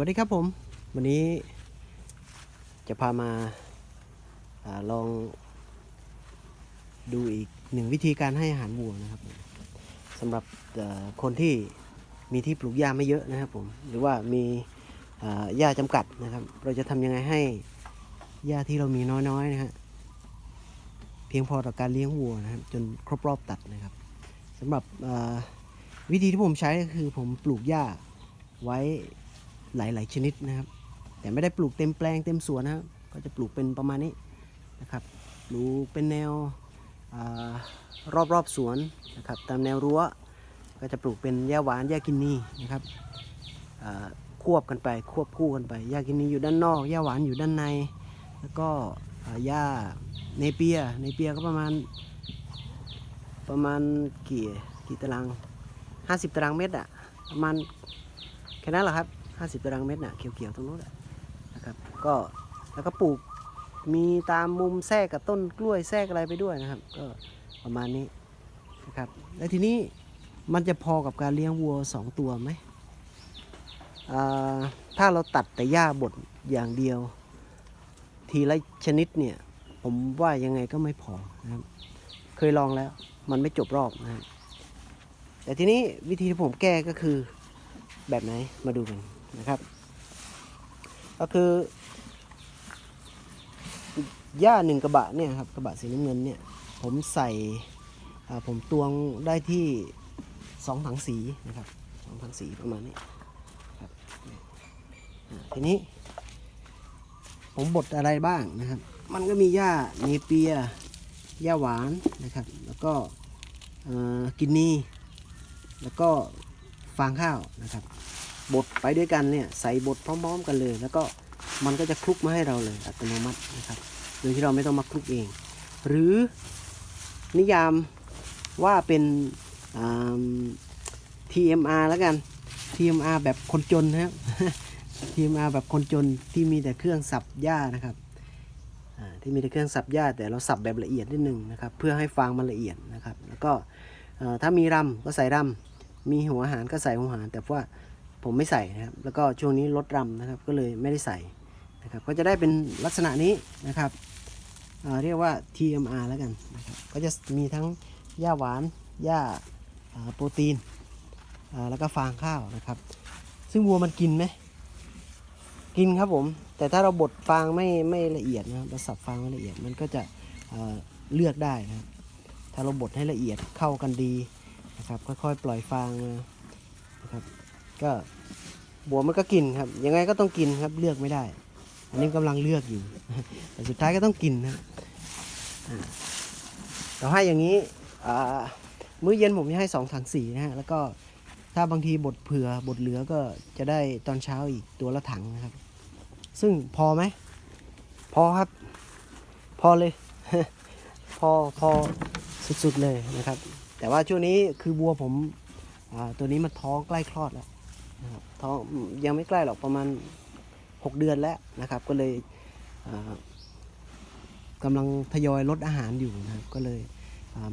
วัสดีครับผม วันนี้จะพามาอาลองดูอีกหนึ่งวิธีการให้อาหารวัวนะครับสำหรับคนที่มีที่ปลูกหญ้าไม่เยอะนะครับผมหรือว่ามีหญ้าจำกัดนะครับ เราจะทำยังไงให้หญ้าที่เรามีน้อยๆนะฮะเพียงพอต่อการเลี้ยงวัวนะครับจนครบรอบตัดนะครับสำหรับวิธีที่ผมใช้ก็คือผมปลูกหญ้าไว้ หลาย ๆ ชนิดนะครับ แต่ไม่ได้ปลูกเต็มแปลงเต็มสวนนะครับก็จะปลูกเป็นประมาณนี้นะครับปลูกเป็นแนวรอบรอบๆสวนนะครับตามแนวรั้วก็จะปลูกเป็นหญ้าหวานหญ้ากินนีนะครับควบกันไปควบคู่กันไปหญ้ากินนีอยู่ด้านนอกหญ้าหวานอยู่ด้านใน แล้วก็อ่าหญ้าเนเปียเนเปียก็ประมาณประมาณกี่กี่ตาราง 50 ตารางเมตรอะประมาณแค่นั้นแหละครับ 50 ตารางเมตรน่ะเขียวๆตรงนู้นน่ะนะครับก็แล้วก็ปลูกมีตามมุมแทรกกับต้นกล้วยแทรกอะไรไปด้วยนะครับ ก็ประมาณนี้นะครับแล้วทีนี้มันจะพอกับการเลี้ยงวัว 2 ตัวไหมอ่าถ้าเราตัดแต่หญ้าบดอย่างเดียว ทีละชนิดเนี่ยผมว่ายังไงก็ไม่พอนะครับเคยลองแล้วมันไม่จบรอบนะครับแต่ทีนี้วิธีที่ผมแก้ก็คือแบบไหนมาดูกัน นะครับ ก็คือหญ้าหนึ่งกระบะเนี่ยครับกระบะสีน้ำเงินเนี่ยผมใส่ผมตวงได้ที่สองถังสีนะครับสองถังสีประมาณนี้ครับทีนี้ ผมบดอะไรบ้างนะครับ มันก็มีหญ้าเนเปียหญ้าหวานนะครับ แล้วก็กินนีแล้วก็ฟางข้าวนะครับ บดไปด้วยกันเนี่ยใส่บดพร้อมๆกันเลย แล้วก็มันก็จะคลุกมาให้เราเลยอัตโนมัตินะครับโดยที่เราไม่ต้องมาคลุกเอง หรือนิยามว่าเป็น TMR แล้วกัน TMR แบบคนจนนะครับ TMR แบบคนจนที่มีแต่เครื่องสับหญ้านะครับที่มีแต่เครื่องสับหญ้าแต่เราสับแบบละเอียดนิดนึงนะครับเพื่อให้ฟางมันละเอียดนะครับ แล้วก็ถ้ามีรำก็ใส่รำมีหัวอาหารก็ใส่หัวอาหาร แต่ว่า ผมไม่ใส่นะครับ แล้วก็ช่วงนี้ลดรำนะครับ ก็เลยไม่ได้ใส่นะครับ ก็จะได้เป็นลักษณะนี้นะครับเเรียกว่า TMR แล้วกันนะครับ ก็จะมีทั้งหญ้าหวานหญ้าโปรตีน แล้วก็ฟางข้าวนะครับ ซึ่งวัวมันกินไหมกินครับผม แต่ถ้าเราบดฟางไม่ไม่ละเอียดนะครับเราสับฟางไม่ละเอียดมันก็จะเเลือกได้นะครับ ถ้าเราบดให้ละเอียดเข้ากันดีนะครับ ค่อยๆ ปล่อยฟางมานะครับ ก็บัวมันก็กินครับ ยังไงก็ต้องกินครับเลือกไม่ได้ อันนี้กำลังเลือกอยู่ แต่สุดท้ายก็ต้องกินนะอ่าเราให้อย่างนี้มื้อเย็นผมจะให้สองถังสีนะฮะแล้วก็ถ้าบางทีบดเผื่อบดเหลือก็จะได้ตอนเช้าอีกตัวละถังนะครับ ซึ่งพอไหมพอครับ พอเลย พอพอสุดๆเลยนะครับ แต่ว่าช่วงนี้คือวัวผมตัวนี้มันท้องใกล้คลอดแล้ว นะครับท้องยังไม่ใกล้หรอกประมาณ 6 เดือนแล้วนะครับ ก็เลยกำลังทยอยลดอาหารอยู่นะครับ ก็เลย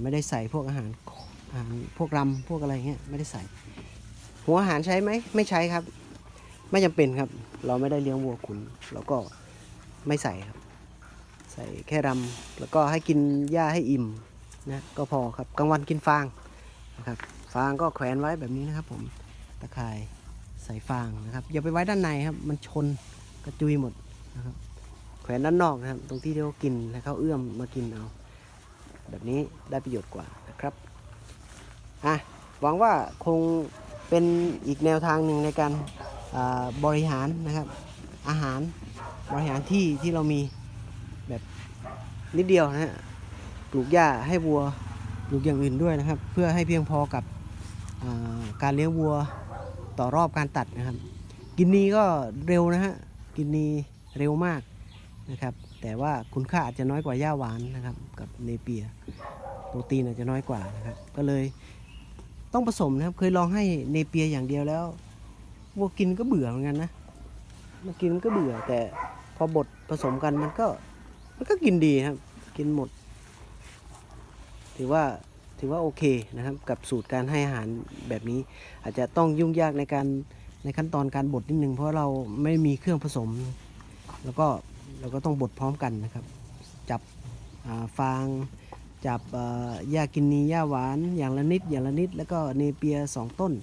ไม่ได้ใส่พวกอาหารอาหารพวกรำพวกอะไรเงี้ยไม่ได้ใส่ หัวอาหารใช้ไหมไม่ใช้ครับ ไม่จำเป็นครับ เราไม่ได้เลี้ยงวัวขุนเราก็ไม่ใส่ครับ ใส่แค่รำแล้วก็ให้กินหญ้าให้อิ่มนะก็พอครับกลางวันกินฟางนะครับฟางก็แขวนไว้แบบนี้นะครับผมตะข่าย ใส่ฟางนะครับ อย่าไปไว้ด้านในครับ มันชนกระจุยหมดนะครับแขวนด้านนอกนะครับ ตรงที่เขากินแล้วเขาเอื้อมมากินเอา แบบนี้ได้ประโยชน์กว่านะครับอะหวังว่าคงเป็นอีกแนวทางหนึ่งในการบริหารนะครับ อาหารบริหารที่ที่เรามีแบบนิดเดียวนะฮะปลูกหญ้าให้วัวปลูกอย่างอื่นด้วยนะครับ เพื่อให้เพียงพอกับการเลี้ยงวัว ต่อรอบการตัดนะครับ กินนีก็เร็วนะฮะกินนีเร็วมากนะครับ แต่ว่าคุณค่าอาจจะน้อยกว่าหญ้าหวานนะครับ กับเนเปียโปรตีนอาจจะน้อยกว่านะครับก็เลยต้องผสมนะครับ เคยลองให้เนเปียอย่างเดียวแล้ววัวกินก็เบื่อเหมือนกันนะมากินมันก็เบื่อแต่พอบดผสมกันมันก็มันก็กินดีครับ กินหมด ถือว่า ถือว่าโอเคนะครับกับสูตรการให้อาหารแบบนี้ อาจจะต้องยุ่งยากในการในขั้นตอนการบดนิดนึงเพราะเราไม่มีเครื่องผสม แล้วก็เราก็ต้องบดพร้อมกันนะครับ จับาฟางจับหญ้ากินนีหญ้าหวานอย่างละนิดอย่างละนิด แล้วก็เนเปียสองต้น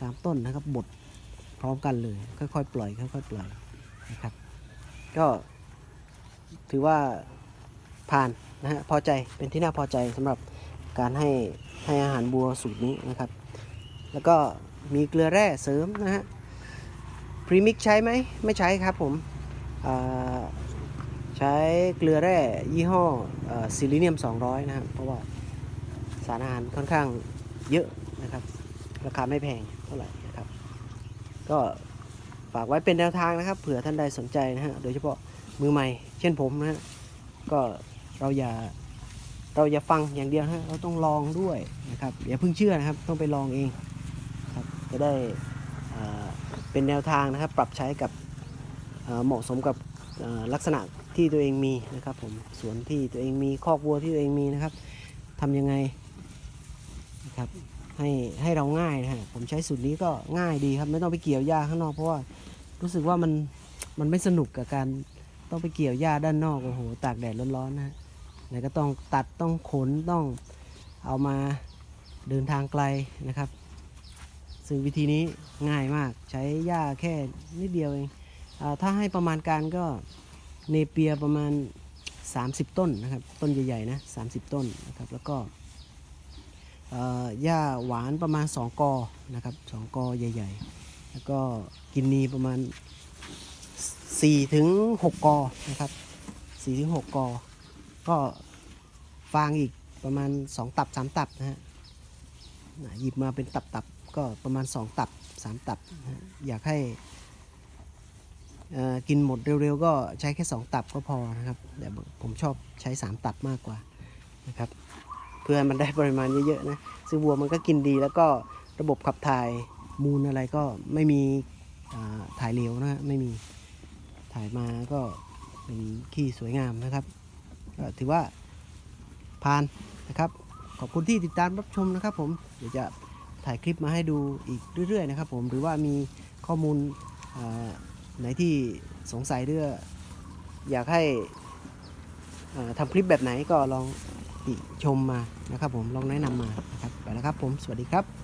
สามต้นนะครับบดพร้อมกันเลย ค่อยๆ ปล่อยค่อยๆปล่อยนะครับก็ถือว่าผ่านนะฮะพอใจเป็นที่น่าพอใจสำหรับ การให้ให้อาหารบัวสูตรนี้นะครับ แล้วก็มีเกลือแร่เสริมนะฮะพรีมิกใช้ไหมไม่ใช้ครับผมใช้เกลือแร่ยี่ห้อซิลิเนียม 200 นะครับ เพราะว่าสารอาหารค่อนข้างเยอะนะครับ ราคาไม่แพงเท่าไหร่นะครับ ก็ฝากไว้เป็นแนวทางนะครับ เผื่อท่านใดสนใจนะฮะ โดยเฉพาะมือใหม่เช่นผมนะฮะ ก็เราอย่า เราอย่าฟังอย่างเดียวนะเราต้องลองด้วยนะครับอย่าเพิ่งเชื่อนะครับต้องไปลองเองครับจะได้เป็นแนวทางนะครับ ปรับใช้กับเหมาะสมกับลักษณะที่ตัวเองมีนะครับผมสวนที่ตัวเองมีคอกวัวที่ตัวเองมีนะครับทำยังไงนะครับให้ให้เราง่ายนะฮะผมใช้สูตรนี้ก็ง่ายดีครับ ไม่ต้องไปเกี่ยวหญ้าข้างนอกเพราะว่ารู้สึกว่ามันมันไม่สนุกกับการต้องไปเกี่ยวหญ้าด้านนอกโอ้โหตากแดดร้อนๆนะฮะ ไหนก็ต้องตัดต้องขนต้องเอามาเดินทางไกลนะครับ ซึ่งวิธีนี้ง่ายมากใช้หญ้าแค่นิดเดียวเองอถ้าให้ประมาณการก็เนเปียประมาณ 30 ต้นนะครับ ต้นใหญ่ๆนะ30 ต้นนะครับ แล้วก็หญ้าหวานประมาณ 2 กอนะครับ2กอใหญ่ ๆ แล้วก็กินนีประมาณ4ถึง6กอนะครับ4ถึง6กอ ก็ฟางอีกประมาณ 2 ตับ 3 ตับนะฮะหยิบมาเป็นตับตับก็ประมาณ 2 ตับ 3 ตับนะอยากให้อ่อกินหมดเร็วๆ ก็ใช้แค่ 2 ตับก็พอนะครับ แต่ผมชอบใช้ 3 ตับมากกว่านะครับ เพื่อให้มันได้ปริมาณเยอะๆนะซึ่งวัวมันก็กินดีแล้วก็ระบบขับถ่ายมูลอะไรก็ไม่มีถ่ายเหลวนะฮะไม่มีถ่ายมาก็เป็นขี้สวยงามนะครับ ถือว่าผ่านนะครับ ขอบคุณที่ติดตามรับชมนะครับผมเดี๋ยวจะถ่ายคลิปมาให้ดูอีกเรื่อยๆนะครับผมหรือว่ามีข้อมูลไหนที่สงสัยเรื่องอยากให้ทำคลิปแบบไหนก็ลองติชมมานะครับผมลองแนะนำมานะครับไปแล้วครับผมสวัสดีครับ